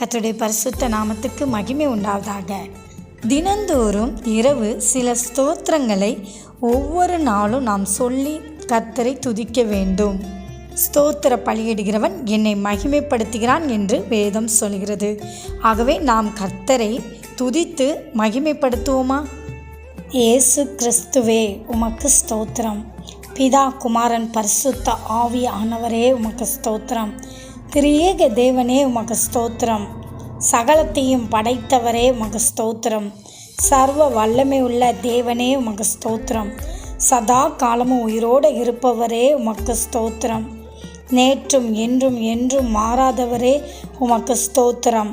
கத்துடைய பரிசுத்த நாமத்துக்கு மகிமை உண்டாவதாக. தினந்தோறும் இரவு சில ஸ்தோத்திரங்களை ஒவ்வொரு நாளும் நாம் சொல்லி கர்த்தரை துதிக்க வேண்டும். ஸ்தோத்திர பலியிடுகிறவன் என்னை மகிமைப்படுத்துகிறான் என்று வேதம் சொல்கிறது. ஆகவே நாம் கர்த்தரை துதித்து மகிமைப்படுத்துவோமா? இயேசு கிறிஸ்துவே உமக்கு ஸ்தோத்திரம். பிதா குமாரன் பரிசுத்த ஆவி ஆனவரே உமக்கு ஸ்தோத்திரம். திரியேக தேவனே உமக்கு ஸ்தோத்திரம். சகலத்தையும் படைத்தவரே உமக்கு ஸ்தோத்திரம். சர்வ வல்லமை உள்ள தேவனே உமக்கு ஸ்தோத்திரம். சதா காலமும் உயிரோடு இருப்பவரே உமக்கு ஸ்தோத்திரம். நேற்றும் என்றும் என்றும் மாறாதவரே உமக்கு ஸ்தோத்திரம்.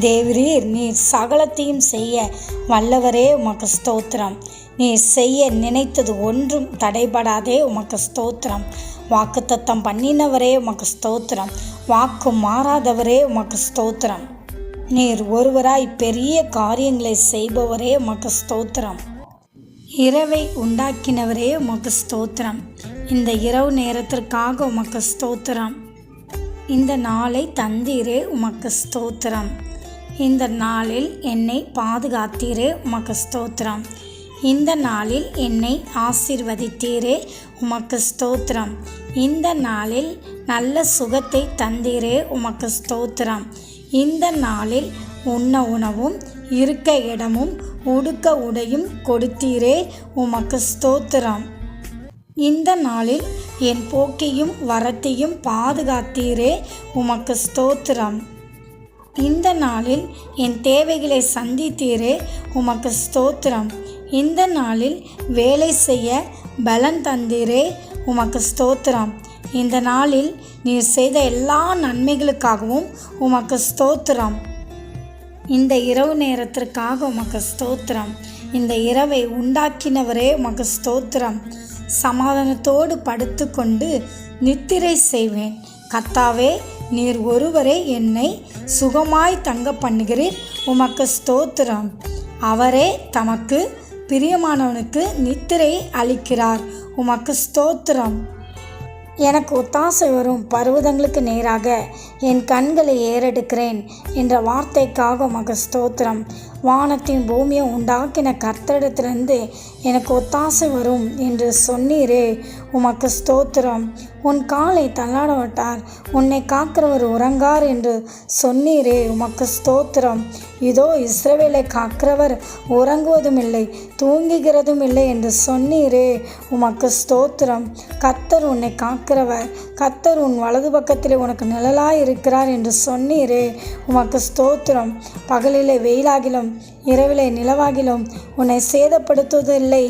தேவரீர் நீர் சகலத்தையும் செய்ய வல்லவரே உமக்கு ஸ்தோத்திரம். நீர் செய்ய நினைத்தது ஒன்றும் தடைபடாதே உமக்கு ஸ்தோத்திரம். வாக்குத்தத்தம் பண்ணினவரே உமக்கு ஸ்தோத்திரம். வாக்கு மாறாதவரே உமக்கு ஸ்தோத்திரம். நீர் ஒருவராய் பெரிய காரியங்களை செய்பவரே உமக்கு ஸ்தோத்திரம். இரவை உண்டாக்கினவரே உமக்கு ஸ்தோத்திரம். இந்த இரவு நேரத்திற்காக உமக்கு ஸ்தோத்திரம். இந்த நாளை தந்தீரே உமக்கு ஸ்தோத்திரம். இந்த நாளில் என்னை பாதுகாத்தீரே உமக்கு ஸ்தோத்திரம். இந்த நாளில் என்னை ஆசிர்வதித்தீரே. உமக்கு ஸ்தோத்திரம். இந்த நாளில் நல்ல சுகத்தை தந்தீரே. உமக்கு ஸ்தோத்திரம். இந்த நாளில் உண்ண உணவும் இருக்க இடமும் உடுக்க உடையும் கொடுத்தீரே. உமக்கு ஸ்தோத்திரம். இந்த நாளில் என் போக்கையும் வரத்தையும் பாதுகாத்தீரே. உமக்கு ஸ்தோத்திரம். இந்த நாளில் என் தேவைகளை சந்தித்தீரே. உமக்கு ஸ்தோத்திரம். இந்த நாளில் வேலை செய்ய பலன் தந்தீரே உமக்கு ஸ்தோத்திரம். இந்த நாளில் நீர் செய்த எல்லா நன்மைகளுக்காகவும் உமக்கு ஸ்தோத்திரம். இந்த இரவு நேரத்திற்காக உமக்கு ஸ்தோத்திரம். இந்த இரவை உண்டாக்கினவரே உமக்கு ஸ்தோத்திரம். சமாதானத்தோடு படுத்துக்கொண்டு நித்திரை செய்வேன். கத்தாவே நீர் ஒருவரே என்னை சுகமாய் தங்க பண்ணுகிறீர். உமக்கு ஸ்தோத்திரம். அவரே தமக்கு பிரியமானவனுக்கு நித்திரை அளிக்கிறார். உமக்கு ஸ்தோத்திரம். எனக்கு ஒத்தாசை வரும் பர்வதங்களுக்கு நேராக என் கண்களை ஏறெடுக்கிறேன் என்ற வார்த்தைக்காக உமக்கு ஸ்தோத்திரம். வானத்தையும் பூமியை உண்டாக்கின கர்த்தரிடத்திலிருந்து எனக்கு ஒத்தாசை வரும் என்று சொன்னீரே. உமக்கு ஸ்தோத்திரம். உன் காலை தள்ளாடவிட்டார் உன்னை காக்கிறவர் உறங்கார் என்று சொன்னீரே உமக்கு ஸ்தோத்திரம். இதோ இஸ்ரவேலை காக்கிறவர் உறங்குவதும் இல்லை தூங்குகிறதும் இல்லை என்று சொன்னீரே உமக்கு ஸ்தோத்திரம். கத்தர் உன்னை காக்கிறவர். கத்தர் உன் வலது பக்கத்திலே உனக்கு நிழலாய் இருக்கிறார் என்று சொன்னீரே உமக்கு ஸ்தோத்திரம். பகலிலே வெயிலாகிலும் இரவிலே நிலவாகிலும் உன்னை சேதப்படுத்துவதில்லை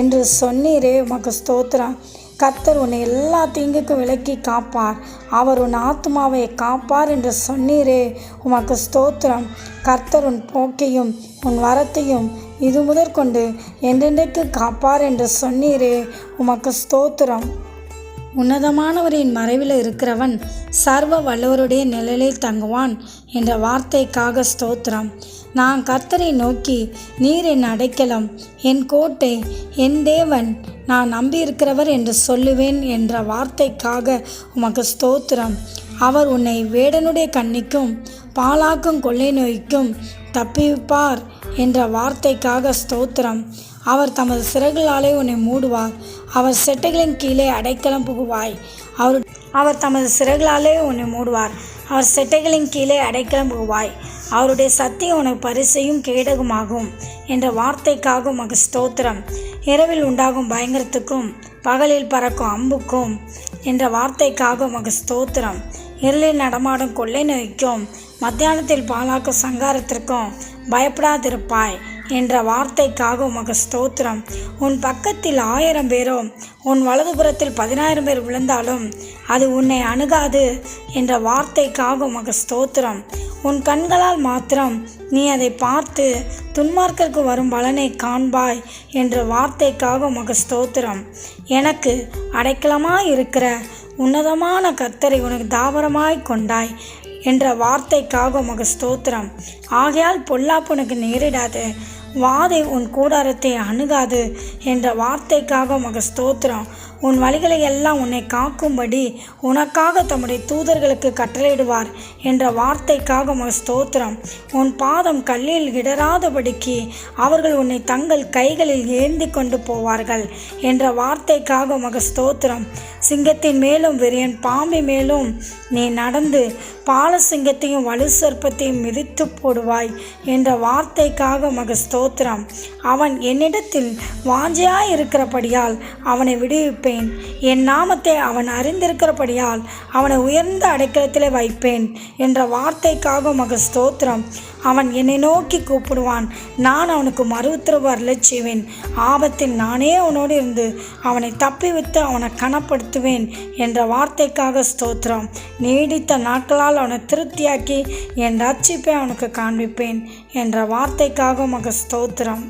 என்று சொன்னீரே உமக்கு ஸ்தோத்திரம். கத்தர் உன்னை எல்லா தீங்குக்கும் விலக்கி காப்பார். அவர் உன் ஆத்மாவை காப்பார் என்று சொன்னீரே. உமக்கு ஸ்தோத்திரம். கர்த்தர் உன் போக்கையும் உன் வரத்தையும் இது முதற்கொண்டு என்றென்றைக்கு காப்பார் என்று சொன்னீரே. உமக்கு ஸ்தோத்திரம். உன்னதமானவரின் மறைவில் இருக்கிறவன் சர்வ வல்லவருடைய நிழலில் தங்குவான் என்ற வார்த்தைக்காக ஸ்தோத்திரம். நான் கர்த்தரை நோக்கி நீர் என் அடைக்கலம் என் கோட்டை என் தேவன் நான் நம்பியிருக்கிறவர் என்று சொல்லுவேன் என்ற வார்த்தைக்காக உமக்கு ஸ்தோத்திரம். அவர் உன்னை வேடனுடைய கண்ணிக்கும் பாலாக்கும் கொள்ளை நோய்க்கும் தப்பிப்பார் என்ற வார்த்தைக்காக ஸ்தோத்திரம். அவர் தமது சிறகுகளாலே உன்னை மூடுவார். அவர் செட்டைகளின் கீழே அடைக்கலம் புகுவாய். அவர் அவர் தமது சிறகுகளாலே உன்னை மூடுவார். அவர் செட்டைகளின் கீழே அடைக்கலம் புகுவாய். அவருடைய சத்தியம் உனக்கு பரிசையும் கேடகமாகும் என்ற வார்த்தைக்காக உமக்கு ஸ்தோத்திரம் இரவில் உண்டாகும் பயங்கரத்துக்கும் பகலில் பறக்கும் அம்புக்கும் என்ற வார்த்தைக்காக உமக்கு ஸ்தோத்திரம் இருளில் நடமாடும் கொள்ளை நோய்க்கும் மத்தியானத்தில் பாலாக்கும் சங்காரத்திற்கும் பயப்படாதிருப்பாய். என்ற வார்த்தைக்காக உமக்கு ஸ்தோத்திரம். உன் பக்கத்தில் ஆயிரம் பேரோ உன் வலதுபுறத்தில் பதினாயிரம் பேர் விழுந்தாலும் அது உன்னை அணுகாது என்ற வார்த்தைக்காக உமக்கு ஸ்தோத்திரம். உன் கண்களால் மாத்திரம் நீ அதை பார்த்து துன்மார்க்கருக்கு வரும் பலனை காண்பாய் என்ற வார்த்தைக்காக உமக்கு ஸ்தோத்திரம். எனக்கு அடைக்கலமாக இருக்கிற உன்னதமான கத்தரை உனக்கு தாவரமாய் கொண்டாய் என்ற வார்த்தைக்காக உமக்கு ஸ்தோத்திரம். ஆகையால் பொல்லாப்பு உனக்கு நேரிடாது. வாதை உன் கூடாரத்தை அணுகாது என்ற வார்த்தைக்காக உமக்கு ஸ்தோத்திரம். உன் வழிகளை எல்லாம் உன்னை காக்கும்படி உனக்காக தம்முடைய தூதர்களுக்கு கட்டளையிடுவார் என்ற வார்த்தைக்காக உமக்கு ஸ்தோத்திரம். உன் பாதம் கல்லில் இடராதபடிக்கு அவர்கள் உன்னை தங்கள் கைகளில் ஏந்தி கொண்டு போவார்கள் என்ற வார்த்தைக்காக உமக்கு ஸ்தோத்திரம். சிங்கத்தின் மேலும் விரியன் பாம்பி மேலும் நீ நடந்து பால சிங்கத்தையும் வலு சர்ப்பத்தையும் மிதித்து போடுவாய் என்ற வார்த்தைக்காக மக ஸ்தோத்திரம். அவன் என்னிடத்தில் வாஞ்சையாய் இருக்கிறபடியால் அவனை விடுவிப்பேன். என் நாமத்தை அவன் அறிந்திருக்கிறபடியால் அவனை உயர்ந்த அடைக்கலத்திலே வைப்பேன் என்ற வார்த்தைக்காக மக ஸ்தோத்திரம். அவன் என்னை நோக்கி கூப்பிடுவான். நான் அவனுக்கு மறு உத்தரவு அருளச் செய்வேன். ஆபத்தில் நானே அவனோடு இருந்து அவனை தப்பிவித்து அவனை கனப்படுத்துவேன் என்ற வார்த்தைக்காக ஸ்தோத்திரம். நீடித்த நாட்களால் அவனை திருப்தியாக்கி என் ரட்சிப்பை அவனுக்கு காண்பிப்பேன் என்ற வார்த்தைக்காக மக ஸ்தோத்திரம்